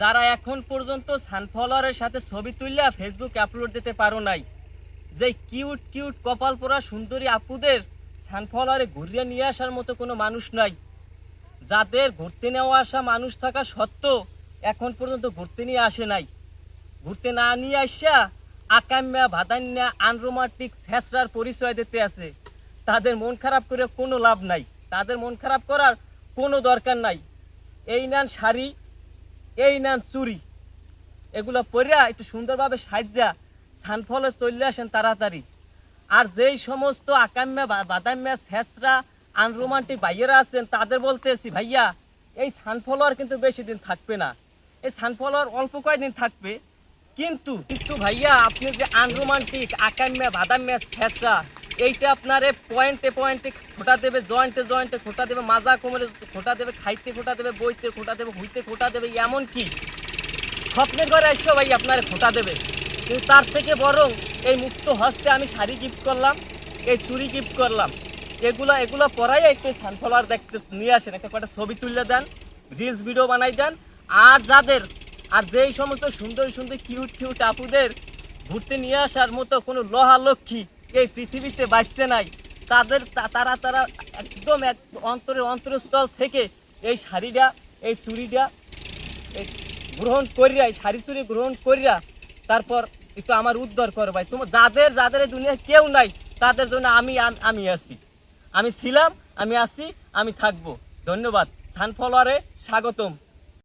যারা এখন পর্যন্ত সানফ্লাওয়ারের সাথে ছবি তুললে ফেসবুক আপলোড দিতে পারো নাই যে কিউট কিউট কপাল পোড়া সুন্দরী আপুদের সানফ্লাওয়ারে ঘুরিয়ে নিয়ে আসার মতো কোনো মানুষ নাই। যাদের ঘুরতে নেওয়া আসা মানুষ থাকা সত্ত্বেও এখন পর্যন্ত ঘুরতে নিয়ে আসে নাই। ঘুরতে না নিয়ে আসা আকাম্যা, ভাদান্যা, আনরোমান্টিক ছ্যাঁচড়ার পরিচয় দিতে আছে। তাদের মন খারাপ করে কোনো লাভ নাই। তাদের মন খারাপ করার কোনো দরকার নাই। এই নেন শাড়ি এই নাম চুরি। এগুলো পরিয়া একটু সুন্দরভাবে সাজ্জা সানফলে চলে আসেন তাড়াতাড়ি। আর যেই সমস্ত আকাম্যা বাদাম্যা ছ্যাঁচড়া আনরোমান্টিক ভাইয়েরা আছেন, তাদের বলতেছি ভাইয়া, এই সানফ্লাওয়ার কিন্তু বেশি দিন থাকবে না। এই সানফ্লাওয়ার অল্প কয়েকদিন থাকবে। কিন্তু কিন্তু ভাইয়া, আপনি যে আনরোমান্টিক, আকাম্যা, বাদাম্যা ছ্যাঁচড়া এইটা আপনারে পয়েন্টে পয়েন্টে খোটা দেবে, জয়েন্টে জয়েন্টে খোটা দেবে, মাজা কোমরে খোটা দেবে, খাইতে খোটা দেবে, বইতে খোটা দেবে, হুইতে খোটা দেবে এমন কি স্বপ্নের ঘরে এসো ভাই আপনার খোটা দেবে। কিন্তু তার থেকে বরং এই মুক্ত হস্তে আমি শাড়ি গিফট করলাম, এই চুরি গিফট করলাম। এগুলো এগুলো পরাই একটু সানফ্লাওয়ার দেখতে নিয়ে আসেন, একটা কটা ছবি তুলে দেন রিলস ভিডিও বানাই দেন, আর যাদের, আর যেই সমস্ত সুন্দর সুন্দর কিউট কিউট আপুদের ঘুরতে নিয়ে আসার মতো কোনো লোহা লক্ষ্মী এই পৃথিবীতে বাঁচছে নাই। তাদের তারা তারা একদম এক অন্তরের অন্তরস্থল থেকে এই শাড়িটা, এই এই গ্রহণ করিয়া, এই শাড়ি চুরি গ্রহণ করিয়া তারপর একটু আমার উদ্ধার করো ভাই। তোমার যাদের যাদের এই দুনিয়া কেউ নাই, তাদের জন্য আমি আমি আছি। আমি ছিলাম, আমি আছি, আমি থাকব। ধন্যবাদ। সানফলোয়ারে স্বাগতম।